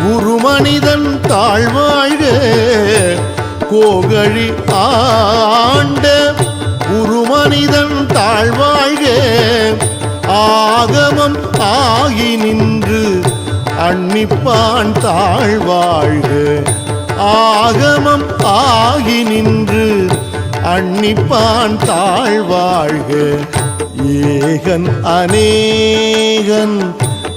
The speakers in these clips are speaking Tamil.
குரு மனிதன் தாழ்வாழ்க கோகழி ஆண்ட குரு மனிதன் தாழ்வாழ்க ஆகமம் ஆகி நின்று அன்னிப்பான் தாழ்வாழ்க ஆகமம் ஆகி நின்று அன்னிப்பான் தாழ்வாழ்க ஏகன் அநேகன்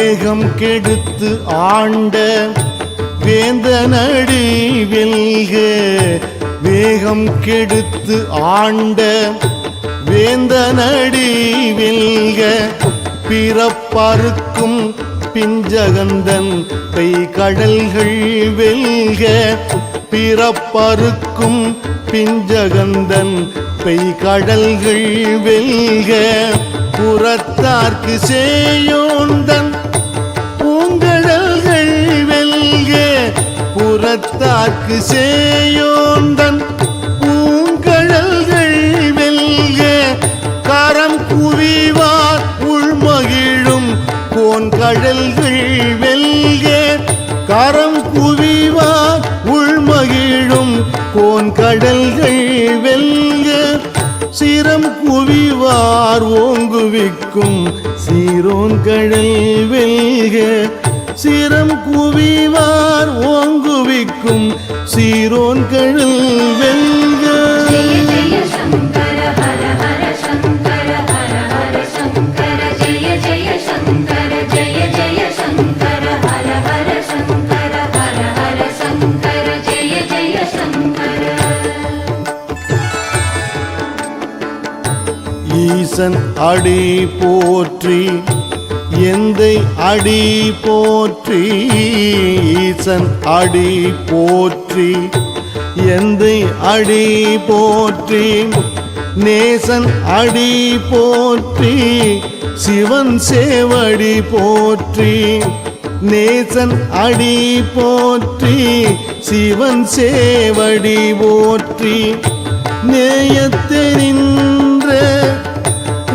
தேகம் கெடுத்து ஆண்ட வேந்தனடி வெல்க வேகம் கெடுத்து ஆண்ட வேந்தனடி வெல்க. பிறப்பறுக்கும் பிஞ்சகந்தன் பெய் கடல்கள் வெல்க பிறப்பறுக்கும் பிஞ்சகந்தன் பெய் கடல்கள் வெல்க. புறத்தார்க்கு செய்யோந்தன் புறத்தாக்கு சேயோந்தன் பூங்கழல்கள் வெல்க கரம் குவிவார் உள்மகிழும் கோன்கடல்கள் வெல்க கரம் குவிவார் உள்மகிழும் கோன்கடல்கள் வெல்க. சிரம் குவிவார் ஓங்குவிக்கும் சீரோன் கடல் வெல்க சிரம் குவிவார் ஓங்குவிக்கும் சீரோன் கடல் வெல்க. ஈசன் அடி போற்றி எந்தை அடி போற்றி ஈசன் அடி போற்றி. எந்தை அடி போற்றி நேசன் அடி போற்றி சிவன் சேவடி போற்றி. நேசன் அடி போற்றி சிவன் சேவடி போற்றி. நேயத்தெரின்ற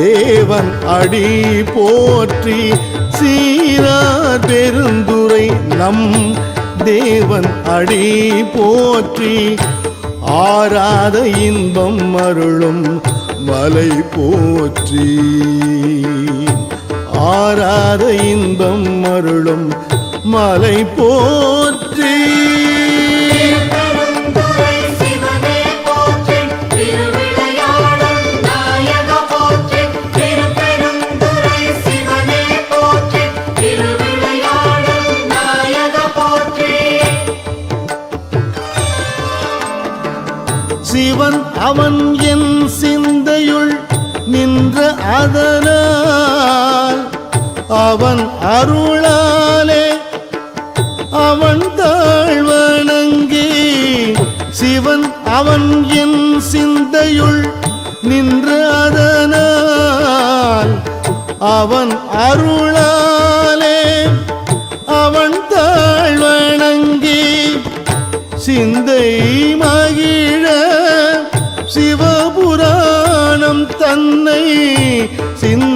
தேவன் அடி போற்றி சீரா பெருந்துரை நம் தேவன் அடி போற்றி ஆராத இன்பம் அருளும் மலை போற்றி. ஆராத இன்பம் அருளும் மலை போற்றி. அவன் அவன் என் சிந்தையுள் நின்ற அதனால். அவன் அருளாலே அவன் தாழ்வணங்கி சிவன் அவன் என் சிந்தையுள் நின்ற அதனால். அவன் தன்னை சிந்தை மகிழ